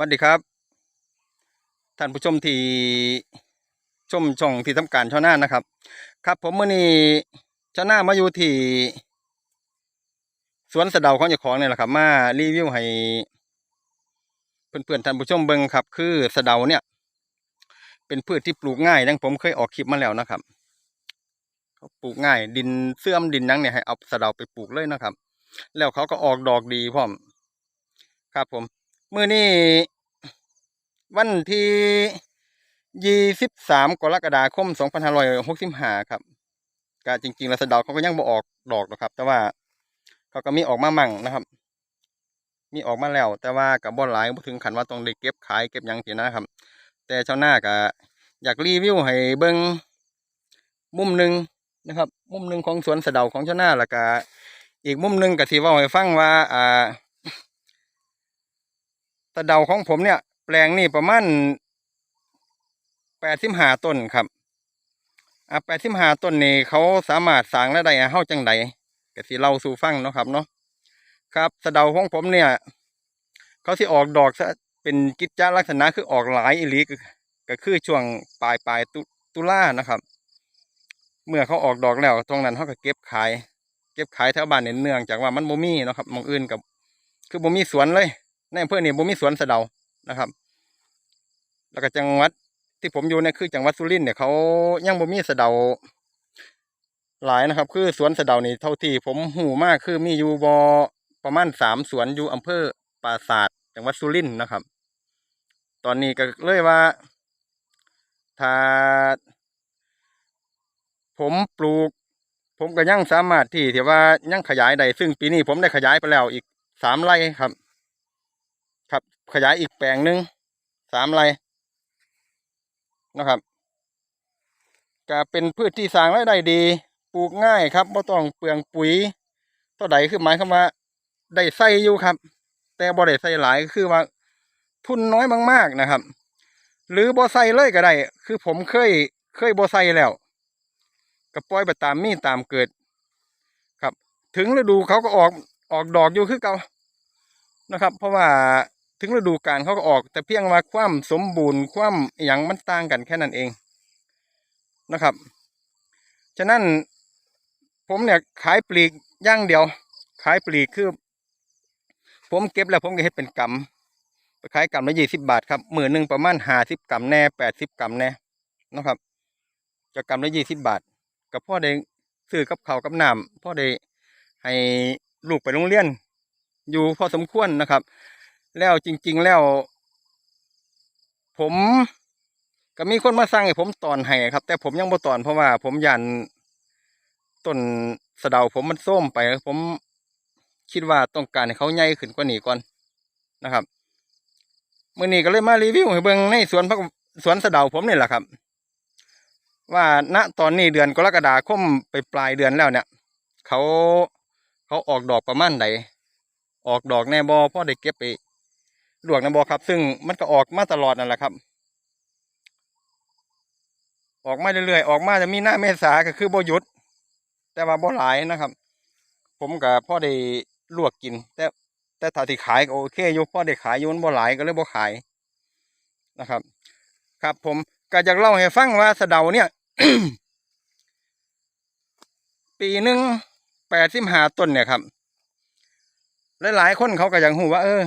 สวัสดีครับ ท่านผู้ชมที่ชมช่องที่ทำการช่อหน้านะครับ ครับผมเมื่อนี้ช่อหน้ามาอยู่ที่ สวนสะเดาของเจ้าของเนี่ยแหละครับ มารีวิวให้เพื่อนๆท่านผู้ชมเบิ่งครับ คือสะเดาเนี่ย เป็นพืชที่ปลูกง่ายดังผมเคยออกคลิปมาแล้วนะครับเขาปลูกง่าย ดินเสื่อมดินนังเนี่ยให้เอาสะเดาไปปลูกเลยนะครับ แล้วเขาก็ออกดอกดีพร้อม ครับผม มื่อนี้วันที่ยี่สิบสามกรกฎาคมสองพันห้าร้อยหกสิบห้าครับก็จริงๆแล้วสะเดาเขาก็ยังบ่ออกดอกหรอกครับ แต่ว่าเขาก็มีออกมามั่งนะครับ มีออกมาแล้ว แต่ว่ากับบ่หลายบ่ถึงขันว่าต้องได้เก็บขายเก็บยังสินะครับ แต่ชาวนาก็อยากรีวิวให้เบิ่งมุมหนึ่งนะครับ มุมหนึ่งของสวนสะเดาของชาวนาแล้วก็อีกมุมหนึ่งก็สิเว้าให้ฟังว่าอ่าะเดาของผมเนี่ย แปลงนี่ประมาณแปดสิบห้าต้นครับอะแปดสิบห้าต้นนี่เขาสามารถสร้างรายได้ให้เฮาจังใดก็สิเล่าสู่ฟังเนาะครับเนาะครับสะเดาของผมเนี่ย เขาสิออกดอกซะเป็นกิจจลักษณะคือออกหลายอีหลีก็ก็คือช่วงปลายปลายตุตุลานะครับ เมื่อเขาออกดอกแล้ว ตรงนั้นเขาก็เก็บขาย เก็บขายแถวบ้านเนี่ยเนื่องจากว่ามันบ่มีเนาะครับมองอื่นกับคือบ่มีสวนเลย ในอำเภอเนี่บ่มีสวนสะเดานะครับ แล้วก็จังหวัดที่ผมอยู่เนี่ยคือจังหวัดสุรินทร์เนี่ยเขายังบ่มีสะเดาหลายนะครับ คือสวนสะเดานี่เท่าที่ผมหูมากคือมีอยู่บ่ประมาณสามสวนอยู่อำเภอปราสาทจังหวัดสุรินทร์นะครับ ตอนนี้ก็เลยว่าถ้าผมปลูก ผมก็ยังสามารถที่ที่ว่ายังขยายได้ซึ่งปีนี้ผมได้ขยายไปแล้วอีกสามไร่ครับ ขยายอีกแปลงหนึ่งสามไรนะครับก็เป็นพืชที่สร้างรายได้ดี ปลูกง่ายครับไม่ต้องเปลืองปุ๋ยเท่าใดคือหมายความว่าได้ใส่อยู่ครับ แต่บ่ได้ใส่หลายคือว่าทุนน้อยมาก ๆนะครับ หรือบ่ใส่เลยก็ได้ คือผมเคยเคยบ่ใส่แล้วก็ปล่อยไปตามมีตามเกิด ครับ ถึงฤดูเขาก็ออกออกดอกอยู่คือเก่านะครับ เพราะว่า ถึงฤดูกาลเขาก็ออก แต่เพียงว่าความสมบูรณ์ความอย่างมันต่างกันแค่นั้นเองนะครับ ฉะนั้นผมเนี่ยขายปลีกย่างเดียว ขายปลีกคือ ผมเก็บแล้วผมก็เฮ็ดเป็นกำไปขายกำละยี่สิบบาทครับหมือหนึ่งประมาณห้าสิบกำแน่แปดสิบกำแน่นะครับจะกำละยี่สิบบาท กับพ่อได้ซื้อกับเขากับน้ำพ่อได้ให้ลูกไปโรงเรียน อยู่พอสมควรนะครับ แล้วจริง ๆแล้ว ผม ก็มีคนมาสั่งให้ผมตอนให้ครับ แต่ผมยังบ่ตอนเพราะว่า ผมยันต้นสะเดาผมมันส้มไป ผมคิดว่าต้องการให้เขาใหญ่ขึ้นกว่านี้ก่อนนะครับมื่อนี้ก็เลยมารีวิวให้เบิ่งในสวนพักสวนสะเดาผมนี่แหละครับ ว่าณตอนนี้เดือนกรกฎาคมไปปลายเดือนแล้วเนี่ย เขาเขาออกดอกประมาณไหนออกดอกแน่บอพ่อได้เก็บไป ลวกน่บอครับ ซึ่งมันก็ออกมาตลอดนั่นแหละครับ ออกมาเรื่อยๆออกมาจะมีหน้าเมษาก็คือบ่หยุดแต่ว่าบ่หลายนะครับ ผมกับพ่อได้ลวกกิน แต่แต่ถ้าที่ขายก็โอเคอยู่พ่อได้ขายอยู่มันบ่หลายก็เลยบ่ขายนะครับ ครับ ผมก็อยากเล่าให้ฟังว่าสะเดาเนี่ย ปีหนึ่งแปดสิบห้าต้นเนี่ยครับหลายๆคนเขาก็ยากหูว่า เออ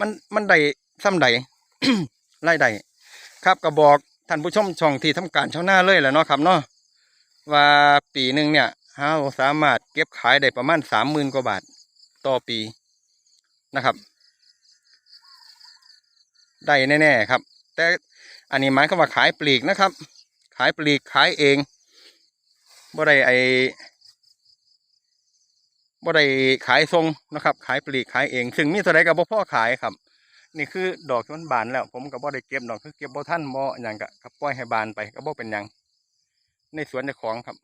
มันมันได้ซ้ำใดไล่ได้ครับก็บอกท่านผู้ชมช่องที่ทำการชาวนาเลยแหละเนาะครับเนาะว่าปีหนึ่งเนี่ยเราสามารถเก็บขายได้ประมาณสามหมื่นกว่าบาทต่อปีนะครับได้แน่ๆครับ แต่อันนี้หมายความว่าขายปลีกนะครับ ขายปลีกขายเองบ่ได้ไอ บ่ได้ขายทรงนะครับ ขายปลีกขายเอง ซึ่งมีเท่าไรกับบ่พ่อขายครับ นี่คือดอกที่มันบานแล้ว ผมก็บ่ได้เก็บดอกคือเก็บบ่ทันบ่หยังก็ก็ปล่อยให้บานไปก็บ่เป็นยังในสวนเจ้าของครับ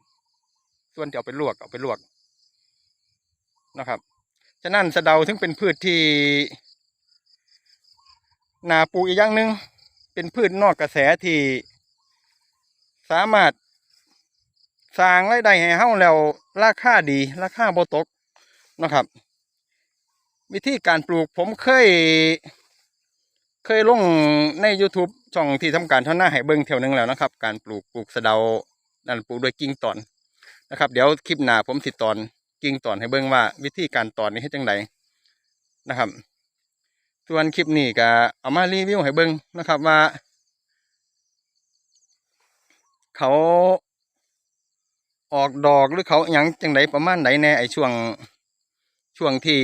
ส่วนที่เอาไปลวกเอาไปลวกนะครับ ฉะนั้นสะเดาถึงเป็นพืชที่นาปลูกอีกอย่างหนึ่งเป็นพืชนอกกระแสที่สามารถสร้างรายได้ให้เฮาแล้วราคาดี ราคาบ่ตก นะครับ วิธีการปลูกผมเคย เคยลงใน YouTube ช่องที่ทำการท่าหน้าให้เบิ่งเที่ยวหนึงแล้วนะครับ การปลูกปลูกสะเดานั่นปลูกด้วยกิ่งตอนนะครับ เดี๋ยวคลิปหน้าผมสิตอนกิ่งตอนให้เบิ่งว่า วิธีการตอนนี้เฮ็ดจังไดนะครับ ส่วนคลิปนี้ก็เอามารีวิวให้เบิ่งนะครับว่า เขาออกดอกหรือเขาหยังจังไดประมาณไหนแน่ไอช่วง ช่วงที่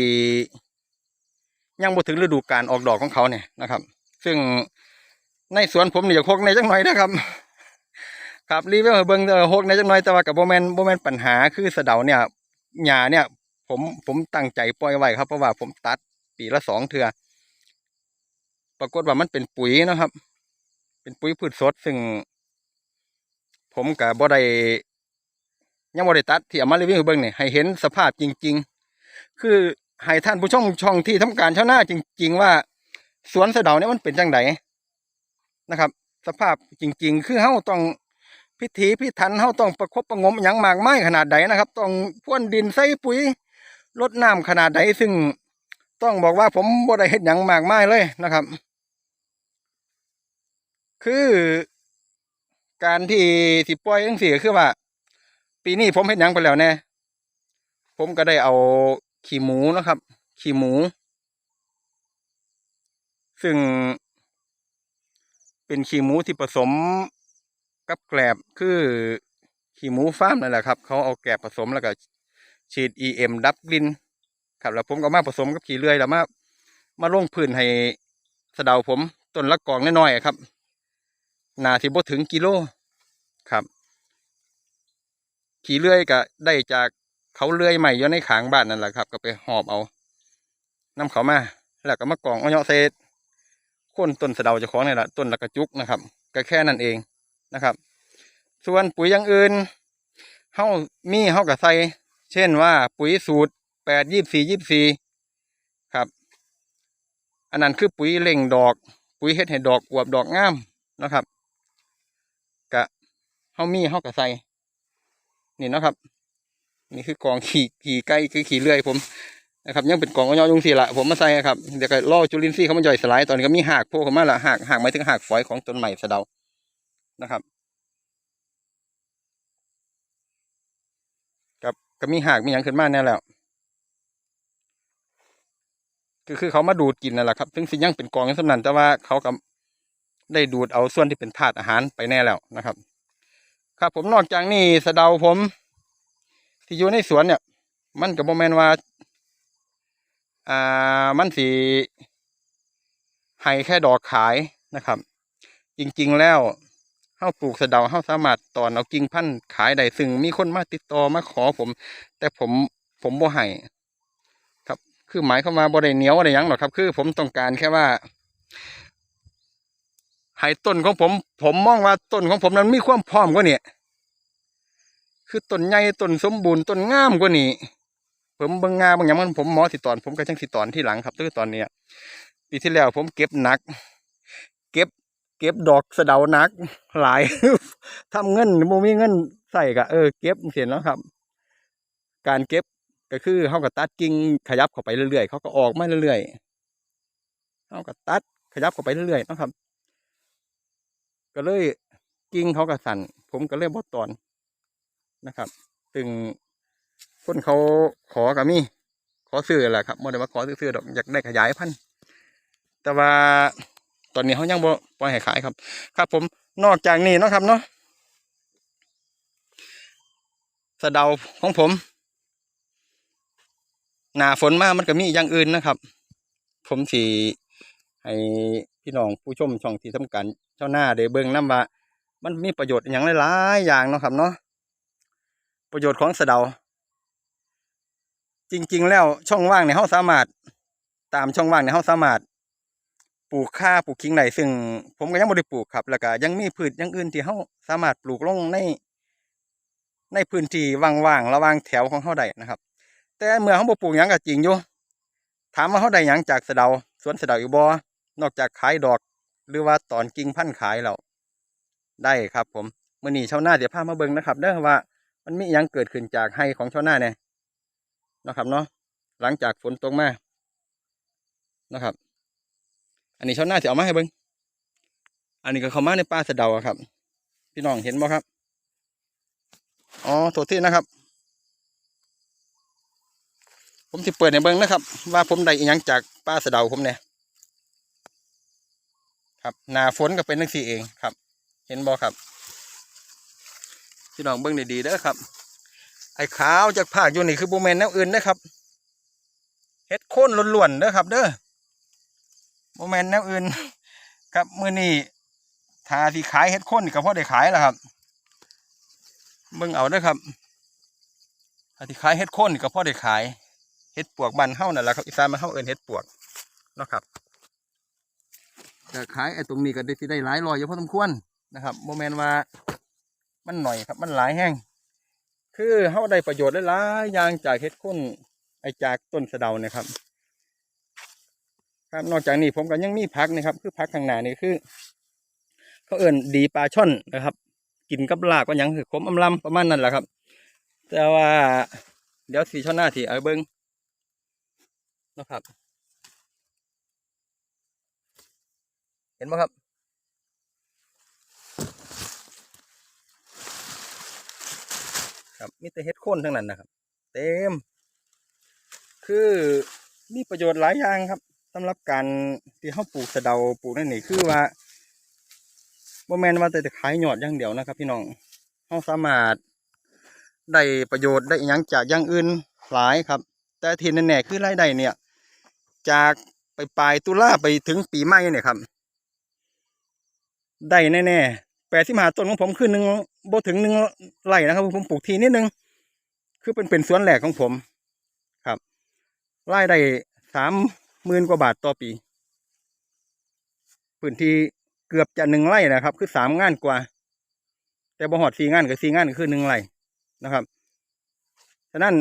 ยังบ่ถึงฤดูการออกดอกของเขาเนี่ยนะครับ ซึ่งในสวนผมนี่อยากหกในจังหน่อยนะครับ ครับรีวิวให้เบิงเออหกในจังหน่อยแต่ว่ากับโบแมนโบแมนปัญหาคือสะเดาเนี่ยหญ้าเนี่ย ผมผมตั้งใจปล่อยไว้ครับเพราะว่าผมตัดปีละสองเทื่อปรากฏว่ามันเป็นปุ๋ยนะครับ เป็นปุ๋ยพืชสดซึ่ง ผมกับบ่ได้ยังบ่ได้ตัดที่เอามารีวิวให้เบิ่งนี่ยให้เห็นสภาพจริง ๆ คือให้ท่านผู้ชมช่องที่ทำการชาวนาจริง ๆ ว่า สวนสะเดาเนี่ยมันเป็นจังไดนะครับ สภาพจริง ๆ คือเฮาต้องพิถีพิถันเฮาต้องประคบประงมหยังมากไมายขนาดใดนะครับ ต้องพ่นดินใส่ปุ๋ยรดน้ำขนาดใดซึ่งต้องบอกว่าผมบ่ได้เฮ็ดหยังมากไมายเลยนะครับ คือการที่สิปล่อยจังซี่คือว่า ปีนี้ผมเฮ็ดหยังไปแล้วแน่ผมก็ได้เอา ขี้หมูนะครับ ขี้หมู ซึ่ง เป็นขี้หมูที่ผสมกับแกลบคือขี้หมูฟาร์มนั่นแหละครับเขาเอาแกลบผสมแล้วก็ฉีด EM ดับกลิ่นครับแล้วผมก็มาผสมกับขี้เลื่อยแล้วมามาลงพื้นให้สะเดาผมต้นละกองน้อยๆครับหนาสิบ่ถึงกิโลครับ ขี่เลื่อยก็ได้จาก เขาเลื่อยใหม่อยู่ในขางบ้านนั่นแหละครับ ก็ไปหอบเอานำเขามาแล้วก็มากองเอาเนาะเศษโค่นต้นสะเดาจะของนี่แหละต้นละกระจุกนะครับ ก็แค่นั้นเองนะครับ ส่วนปุ๋ยอย่างอื่นเฮามีเฮาก็ใส่เช่นว่าปุ๋ยสูตรแปดยี่สี่ยี่สี่ครับ อันนั้นคือปุ๋ยเล่งดอก ปุ๋ยเฮ็ดให้ดอกอวบดอกงามนะครับกะเฮามีเฮาก็ใส่นี่นะครับ นี่คือกองขี่ขี่ไก่คือขี่เลื่อยผมนะครับยังเป็นกองอ้อยยุงสีละผมมาใส่ครับเดี๋ยวก็ล่อจุลินทรีย์เขามาย่อยสลายตอนนี้ก็มีหากโผล่เข้ามาละหากหากหมายถึงหากฝอยของต้นใหม่สะเดานะครับกับก็มีหากมีอย่างขึ้นมาแน่แล้วคือคือเขามาดูดกินนั่นแหละครับถึงสิยังเป็นกองอย่างสำนันแต่ว่าเขาก็ได้ดูดเอาส่วนที่เป็นธาตุอาหารไปแน่แล้วนะครับ ครับผมนอกจากนี้สะเดาผม ที่อยู่ในสวนเนี่ย มันกับโมแมนว่า อ่า มันสีให้แค่ดอกขายนะครับ จริงๆแล้วเฮาปลูกสะเดาเฮาสามารถตอนเอากิ่งพันธุ์ขายได้ซึ่งมีคนมาติดต่อมาขอผม แต่ผมผมบ่ให้ครับ คือหมายเข้ามาบ่ได้เหนียวอะไรยังหรอกครับ คือผมต้องการแค่ว่าให้ต้นของผม ผมมองว่าต้นของผมนั้นมีความพร้อมกว่านี้ คือต้นใหญ่ต้นสมบูรณ์ต้นงามกว่านี้ผมบิ่งงาบางอย่างมันผมหมอสิตอน ผมก็จังสิตอนที่หลังครับคือตอนเนี้ยปีที่แล้วผมเก็บหนัก เก็บ เก็บดอกสะเดาหนัก หลายทำเงินบ่มีเงินใส่ก็เออเก็บเสร็จแล้วครับ การเก็บก็คือเขาก็ตัดกิ่งขยับเข้าไปเรื่อยๆเขาก็ออกมาเรื่อยๆเขาก็ตัดขยับเข้าไปเรื่อยๆนะครับ ก็เลยกิ่งเขาก็สั่นผมก็เลยบดตอน นะครับซึ่งคนเขาขอกับมีขอซื้อแหละครับบ่ได้ว่าขอซื้อดอกอยากได้ขยายพันธุ์แต่ว่าตอนนี้เขายังบ่ปล่อยให้ขายครับ ครับ ผมนอกจากนี้นะครับเนาะสะเดาของผม หนาฝนมากมันก็มีอย่างอื่นนะครับ ผมสีให้พี่น้องผู้ชมช่องที่ทำการเจ้าหน้าได้เบิ่งนํว่า มันมีประโยชน์อย่างหลายๆอย่างเนาะครับเนาะ ประโยชน์ของสะเดา จริง ๆ แล้วช่องว่างเนี่ยเขาสามารถ ตามช่องว่างเนี่ยเขาสามารถ ปลูกข้าปลูกขิงได้ซึ่ง ผมก็ยังไม่ได้ปลูกครับ แล้วก็ยังมีพืชอย่างอื่นที่เขาสามารถปลูกลงใน ในพื้นที่ว่างๆระหว่างแถวของเขาได้นะครับ แต่เมื่อเขาปลูกหยังก็จริงอยู่ถามว่าเขาได้หยังจากสะเดาสวนสะเดาอยู่บ่นอกจากขายดอก หรือว่าตอนกิ่งพันธุ์ขายแล้วได้ครับ ผมมื่อนี้ชาวนาเดี๋ยวพามาเบิ่งนะครับเด้อว่า มันมียังเกิดขึ้นจากให้ของชาวนาเนี่ยนะครับเนาะหลังจากฝนตกมานะครับ อันนี้ชาวนาสิเอามาให้เบิ่งอันนี้ก็เข้ามาในป่าสะเดาครับ พี่น้องเห็นบ่ครับอ๋อโทษทีนะครับ ผมสิเปิดในเบิ่งนะครับ ว่าผมได้อีหยังจากป่าสะเดาผมเนี่ยครับนาฝนก็เป็นจังซี่เองครับ เห็นบ่ครับ พี่น้องเบิ่งดีๆเด้อครับ ไอ้ขาวจากภาคอยู่นี่คือบูแมนแนวอื่นนะครับเฮ็ดโค่นล้วนๆเด้อครับ เด้อบูแมนแนวอื่นครับมือนี้ถ้าที่ขายเฮ็ดโค่นนี่ก็พอได้ขายแล้วครับ เบิ่งเอาเด้อครับถ้าที่ขายเฮ็ดโค่นนี่ก็พอได้ขายเฮ็ดปวกบ้านเฮานั่นแหละครับอีสานมานเฮาเอินเฮ็ดปวกนะครับแต่ขายไอ้ตรงนี้ก็ได้สิได้หลายรอยอยู่พอสมควรนะครับโมแมนว่า มันหน่อยครับมันหลายแห้งคือเฮาได้ประโยชน์หลายๆอย่างจากเฮ็ดข้นไอจากต้นสะเดาเนี่ยครับ ครับนอกจากนี้ผมก็ยังมีผักนะครับ คือผักข้างหน้านี่คือเขาเอิ่นดีปลาช่อนนะครับ กินกับลาบก็ยังคือขมอำลำประมาณนั้นแหละครับ แต่ว่าเดี๋ยวสีช่อนหน้าที่เอาเบิ้งนะครับ เห็นไหมครับ ครับมีแต่เฮ็ดโค่นทั้งนั้นนะครับ เต็ม คือมีประโยชน์หลายอย่างครับสำหรับการที่เขาปลูกสะเดาปลูกนั่นนี่คือว่าบ่แมนว่าแต่จะขายหยอดอย่างเดียวนะครับ พี่น้องเขาสามารถได้ประโยชน์ได้อิหยังจากอย่างอื่นหลายครับ แต่ที่แน่ๆคือรายได้เนี่ย จากไปปลายตุลาไปถึงปีใหม่เนี่ยครับ ได้แน่ๆ แปดสิบห้าต้นของผมคือหนึ่งบถึงหนึ่งไร่นะครับ ผมปลูกทีนิดนึง คือเป็นเป็นสวนแหลกของผม ครับรายได้สามหมื่นกว่าบาทต่อปี พื้นที่เกือบจะหนึ่งไร่นะครับ คือสามงานกว่า แต่บ่หอดสี่งานกับสี่งานก็คือหนึ่งไร่นะครับฉะนั้น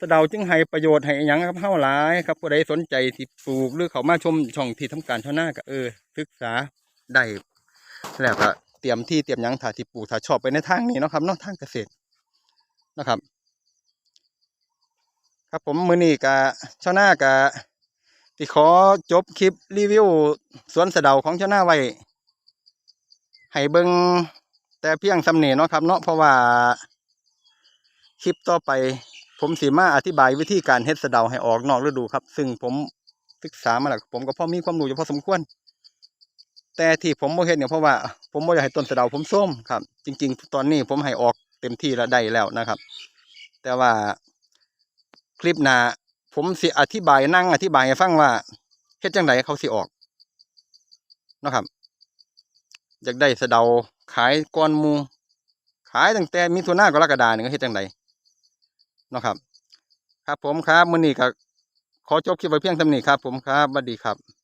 สะเดาจึงให้ประโยชน์ให้อหยังครับเฮาหลายครับผู้ใดสนใจที่ปลูกหรือเขามาชมช่องที่ทำการชาวนาก็เออ ศึกษาได้ แล้วก็เตรียมที่เตรียมยังถ้าที่ปลูกถ้าชอบไปในทางนี้นะครับนาะทางเกษตรนะครับ ครับผมมือนี้กะชาวนากับที่ขอจบคลิปรีวิวสวนสะเดาของชาวนาไว้ให้เบิงแต่เพียงสำเนีเนาะครับ เนาะเพราะว่าคลิปต่อไป ผมสีมาอธิบายวิธีการเฮ็ดสะเดาให้ออกนอกฤดูครับ ซึ่งผมศึกษามาแล้วผมก็พอมีความรู้อยู่พอสมควร แต่ที่ผมบ่เฮ็ดเนี่ยเพราะว่าผมบ่อยากให้ต้นสะเดาผมส้มครับ จริง ๆ ตอนนี้ผมให้ออกเต็มที่แล้วได้แล้วนะครับ แต่ว่าคลิปหน้าผมสิอธิบายนั่งอธิบายให้ฟังว่าเฮ็ดจังไดเขาสิออกนะครับ อยากได้สะเดาขายก้อนมูขายตั้งแต่มิถุนากรกฎาเนี่ยเฮ็ดจังไดนะครับ ครับผมครับมื้อนี้ก็ขอจบคลิปไว้เพียงเท่านี้ครับ ผมครับสวัสดีครับ